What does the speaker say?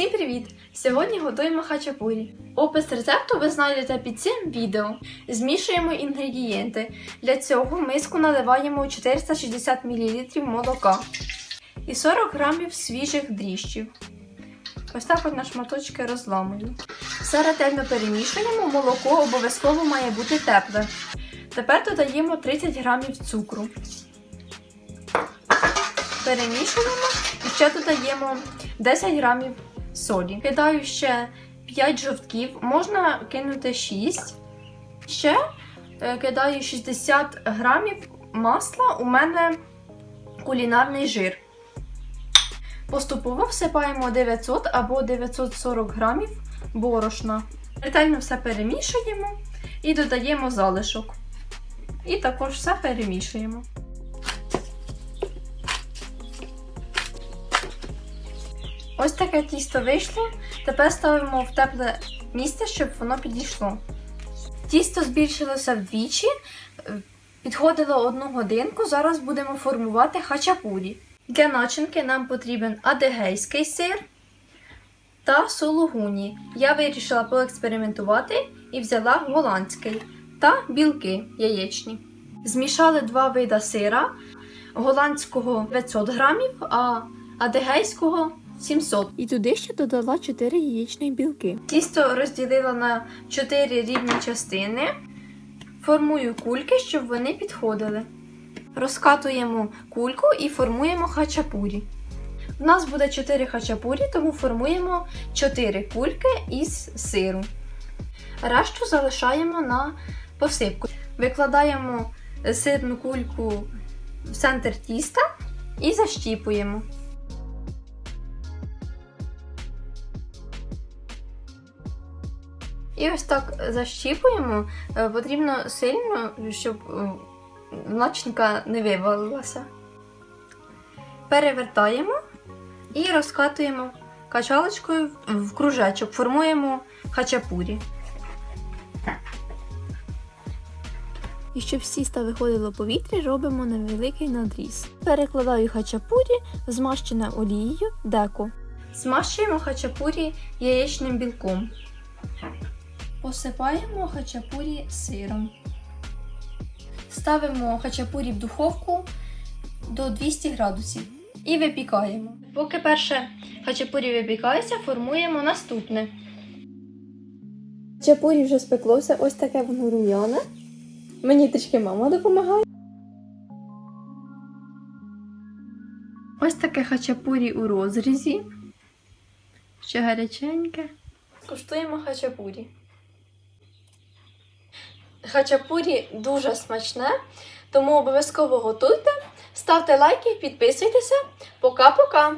Всім привіт! Сьогодні готуємо хачапурі. Опис рецепту ви знайдете під цим відео. Змішуємо інгредієнти. Для цього в миску наливаємо 460 мл молока і 40 г свіжих дріжджів. Ось так от на шматочки розламую. Все ретельно перемішуємо, молоко обов'язково має бути тепле. Тепер додаємо 30 г цукру. Перемішуємо і ще додаємо 10 грамів солі. Кидаю ще 5 жовтків, можна кинути 6. Ще е, кидаю 60 грамів масла. У мене кулінарний жир. Поступово всипаємо 900 або 940 грамів борошна. Ретельно все перемішуємо і додаємо залишок. І також все перемішуємо. Ось таке тісто вийшло. Тепер ставимо в тепле місце, щоб воно підійшло. Тісто збільшилося вдвічі, е, підходило одну годинку. Зараз будемо формувати хачапурі. Для начинки нам потрібен адегейський сир та сулугуні. Я вирішила поекспериментувати і взяла голландський та білки яєчні. Змішали два вида сира, голландського 500 грамів, а адегейського 700. І туди ще додала 4 яєчні білки. Тісто розділила на 4 рівні частини. Формую кульки, щоб вони підходили. Розкатуємо кульку і формуємо хачапурі. У нас буде 4 хачапурі, тому формуємо 4 кульки із сиру. Решту залишаємо на посипку. Викладаємо сирну кульку в центр тіста і защіпуємо. І ось так защіпуємо. Е, Потрібно сильно, щоб е, начинка не вивалилася. Перевертаємо і розкатуємо качалочкою в кружечок, формуємо хачапурі. І щоб з тіста виходило повітря, робимо невеликий надріз. Перекладаю хачапурі, змащене олією, деко. Змащуємо хачапурі яєчним білком. Посипаємо хачапурі сиром. Ставимо хачапурі в духовку до 200 градусів і випікаємо. Поки перше хачапурі випікається, формуємо наступне. Хачапурі вже спеклося, ось таке воно рум'яне. Мені трішки мама допомагає. Ось таке хачапурі у розрізі. Ще гаряченьке. Куштуємо хачапурі. Хачапурі дуже смачне, тому обов'язково готуйте, ставте лайки, підписуйтеся. Пока-пока!